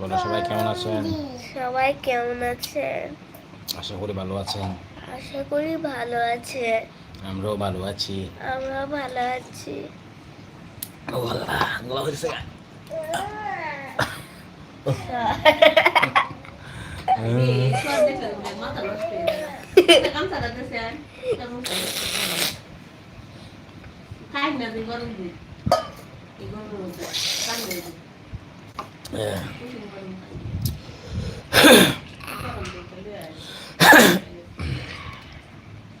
বলো সবাই কেমন আছেন? সবাই কেমন আছে আশা করি ভালো আছেন। আশা করি ভালো আছে। আমরাও ভালো আছি। আমরা ভালো আছি। ও আল্লাহ গলা হয়েছে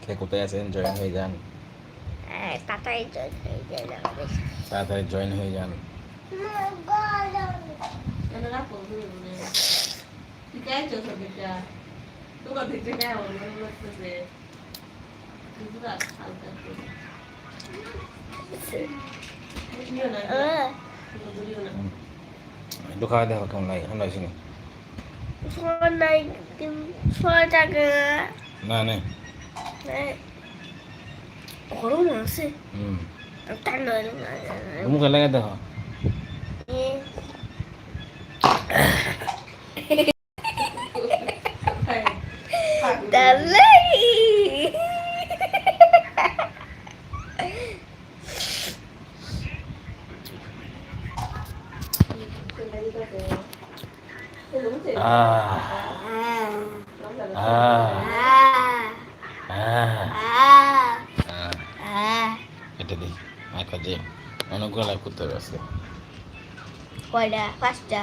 কে কোথায় আছেন জয়েন হয়ে যান হ্যাঁ, তাতাই জল হয়ে যায় আমাদের তাড়াতাড়ি জয়েন হয়ে যান আহ, খাওয়া দেখো কেমন লাগে ঠান্ডা হয়েছে ফোন নাই ছয় টাকা না না। গরম আছে হুম ঠান্ডা। মুখে লাগে দেখো তাহলে এটা দেখি একটা যে অনেকগুলো করতে হবে কয়টা পাঁচটা